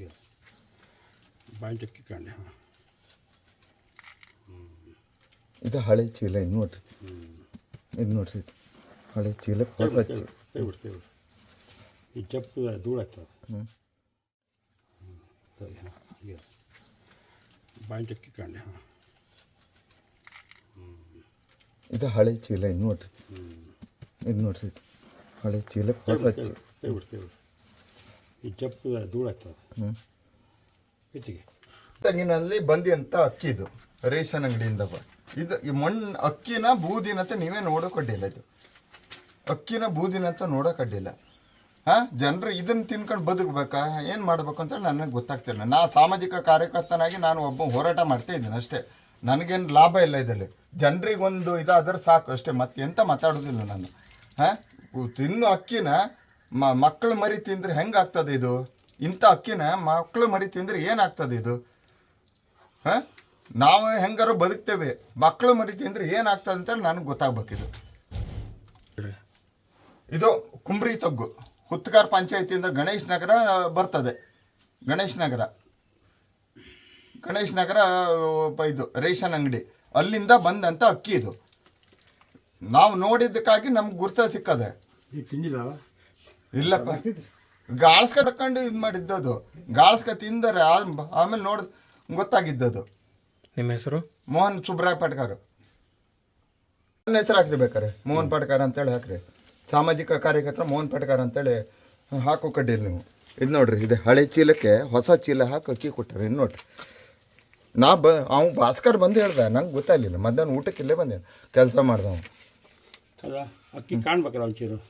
ಈಗ ಬಾಯಿ ಅಕ್ಕಿ ಕಾಣೆ ಹಾಂ ಇದು ಹಳೆ ಚೀಲ ಇದು ನೋಡ್ರಿ ಇದು ನೋಡ್ರಿ ಇದು ಹಳೆ ಚೀಲಕ್ಕೆ ಹೊಸ ಚೀಲ ಕೈ ಬಿಡು ಕೈ ಬಿಡು ಈ ಚಪ್ಪು ಧೂಳಾಗ್ತದೆ ಹ್ಞೂ ಸರಿ ಹಾಂ ಈಗ ಬಾಯಿ ಅಕ್ಕಿ ಕಾಣೆ ಹಾಂ ಇದು ಹಳೆ ಚೀಲ ಇದು ನೋಡ್ರಿ ಇದು ನೋಡ್ರಿ ಇದು ಹಳೆ ಚೀಲಕ್ಕೆ ಹೊಸ ಕೈ ಚೀಲ ಬಿಡು ಕೈ ಬಿಡು ಕೈ ಬಿಡು ಈ ಚಪ್ಪು ಧೂಳಾಗ್ತದೆ ಹೆಚ್ಚಿಗೆ ತೆಂಗಿನಲ್ಲಿ ಬಂದಿಯಂತ ಅಕ್ಕಿ ಇದು, ರೇಷನ್ ಅಂಗಡಿಯಿಂದ ಬ ಇದು ಈ ಮಣ್ಣು ಅಕ್ಕಿನ ಬೂದಿನಂತ ನೀವೇ ನೋಡೋಕಡ್ಡಿಲ್ಲ ಇದು. ಅಕ್ಕಿನ ಬೂದಿನಂತ ನೋಡೋಕಡ್ಡಿಲ್ಲ. ಹಾಂ, ಜನರು ಇದನ್ನು ತಿನ್ಕೊಂಡು ಬದುಕಬೇಕಾ? ಏನು ಮಾಡಬೇಕು ಅಂತ ನನಗೆ ಗೊತ್ತಾಗ್ತಿಲ್ಲ. ನಾ ಸಾಮಾಜಿಕ ಕಾರ್ಯಕರ್ತನಾಗಿ ನಾನು ಒಬ್ಬ ಹೋರಾಟ ಮಾಡ್ತಾ ಇದ್ದೀನಿ ಅಷ್ಟೇ. ನನಗೇನು ಲಾಭ ಇಲ್ಲ ಇದರಲ್ಲಿ. ಜನರಿಗೆ ಒಂದು ಇದಾದ್ರೆ ಸಾಕು ಅಷ್ಟೇ. ಮತ್ತೆ ಎಂತ ಮಾತಾಡೋದಿಲ್ಲ ನಾನು. ಹಾಂ ತಿನ್ನು ಅಕ್ಕಿನ ಮ, ಮಕ್ಕಳು ಮರಿ ತಿಂದ್ರೆ ಹೆಂಗಾಗ್ತದೆ ಇದು? ಇಂಥ ಅಕ್ಕಿನ ಮಕ್ಕಳು ಮರಿ ತಿಂದ್ರೆ ಏನಾಗ್ತದೆ ಇದು? ಹಾಂ? ನಾವು ಹೆಂಗಾರು ಬದುಕ್ತೇವೆ. ಮಕ್ಕಳು ಮರಿ ತಿಂದ್ರೆ ಏನಾಗ್ತದೆ ಅಂತ ನನಗೆ ಗೊತ್ತಾಗ್ಬೇಕಿದು ಇದು. ಕುಂಬ್ರಿ ತಗ್ಗು. ಹುತ್ತಗಾರ್ ಪಂಚಾಯತಿಯಿಂದ ಗಣೇಶ್ ನಗರ ಬರ್ತದೆ. ಗಣೇಶ್ ನಗರ. ಗಣೇಶ್ ನಗರ ಇದು ರೇಷನ್ ಅಂಗಡಿ. ಅಲ್ಲಿಂದ ಬಂದಂಥ ಅಕ್ಕಿ ಇದು. ನಾವು ನೋಡಿದ್ದಕ್ಕಾಗಿ ನಮ್ಗೆ ಗುರ್ತ ಸಿಕ್ಕದೆ. ತಿಂದಿಲ್ಲ ಇಲ್ಲಪ್ಪ. ಗಾಳ್ಸ್ಕ ತಕೊಂಡು ಇದು ಮಾಡಿದ್ದದು. ಗಾಳ್ಸ್ಕ ತಿಂದರೆ ಆ- ಆಮೇಲೆ ನೋಡ್ ಗೊತ್ತಾಗಿದ್ದದು. ನಿಮ್ಮ ಹೆಸರು? ಮೋಹನ್ ಸುಬ್ರಾಯ್ ಪಟ್ಕರ್. ನನ್ನ ಹೆಸರು ಹಾಕ್ರಿ ಬೇಕಾರೆ ಮೋಹನ್ ಪಟ್ಕರ್ ಅಂತೇಳಿ ಹಾಕ್ರಿ. ಸಾಮಾಜಿಕ ಕಾರ್ಯಕರ್ತ ಮೋಹನ್ ಪಟ್ಕರ್ ಅಂತೇಳಿ ಹಾಕು ಕಡ್ಡಿರಿ ನೀವು. ಇದು ನೋಡ್ರಿ ಇದು ಹಳೆ ಚೀಲಕ್ಕೆ ಹೊಸ ಚೀಲ ಹಾಕಿ ಅಕ್ಕಿ ಕೊಟ್ಟಾರೆ ಇನ್ನು ನೋಡ್ರಿ. ನಾ ಬ ಅವ್ನು ಭಾಸ್ಕರ್ ಬಂದು ಹೇಳ್ದ ನಂಗೆ ಗೊತ್ತಾಗಲಿಲ್ಲ ಮಧ್ಯಾಹ್ನ ಊಟಕ್ಕೆ ಇಲ್ಲೇ ಬಂದೆ ಕೆಲಸ ಮಾಡ್ದ ಅವ್ನು ಅಲ್ಲ ಅಕ್ಕಿ ಕಾಣ್ಬೇಕಲ್ಲ ಒಂಚೂರು